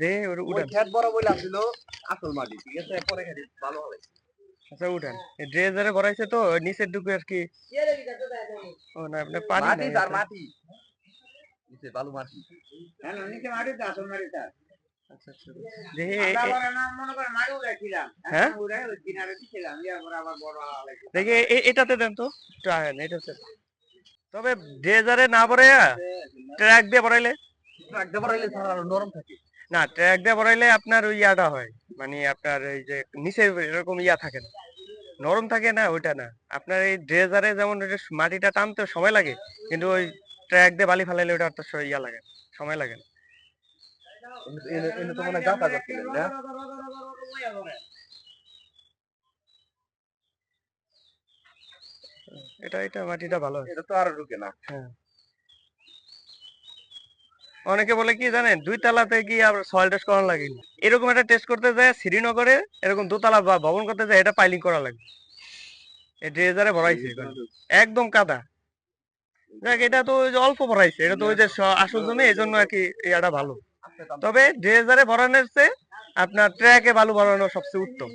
দে ওটা উঠান। খেত বড় বইলা ছিল আসল মাটি ঠিক আছে? পরে খেতে ভালো হবে। আচ্ছা উঠান। ড্রেজারে ভরাইছে তো নিচের ঢুকে আর কি। ও না আপনার পানি মাটি তার মাটি। নিচে বালু মাটি। হ্যাঁ নিচে মাটিতে আসল মাটিটা আচ্ছা আচ্ছা দেখি এ- আমরা এ- আবার না মনে করে মাটি উড়াইছিলাম। হ্যাঁ? এখন উড়াই ওই কিনারে দিছিলাম ইয়ার পরে আবার বড় আলাইছে দেখি এ- এ- এটাতে দেন তো। এটাতে তবে ড্রেজারে না ভরাইয়া ট্র্যাক দিয়ে ভরাইলে? ট্র্যাক দিয়ে ছাড়া নরম থাকে। না ট্র্যাক দিয়ে ভরাইলে আপনার ওই ইয়াটা হয়। মানে আপনার এই যে নিচে এরকম ইয়া থাকে না। নরম থাকে না ওইটা না। আপনার এই ড্রেজারে যেমন মাটিটা টানতে সময় লাগে কিন্তু ওই ট্র্যাক দিয়ে বালি ফালাইলে ওটা তো ইয়া লাগে সময় লাগে না এনে এনে তো মানে গাঁথা যাচ্ছে না এটা এটা মাটিটা ভালো এটা তো আরও ঢুকে না। অনেকে বলে কি জানেন দুই তালাতে কি আবার সয়েল টেস্ট করা লাগে? এরকম একটা টেস্ট করতে যায় শ্রীনগরে এরকম দোতলা বা ভবন করতে যায় এটা পাইলিং করা লাগে। এই ড্রেজারে ভরাইছে একদম কাদা। দেখ এটা তো ওই যে অল্প ভরাইছে এটা তো ওই যে আসল জমি এই জন্য আর কি ইয়াটা ভালো। তবে ড্রেজারে ভরানোর চেয়ে আপনার ট্র্যাকে বালু ভরানো সবচেয়ে উত্তম।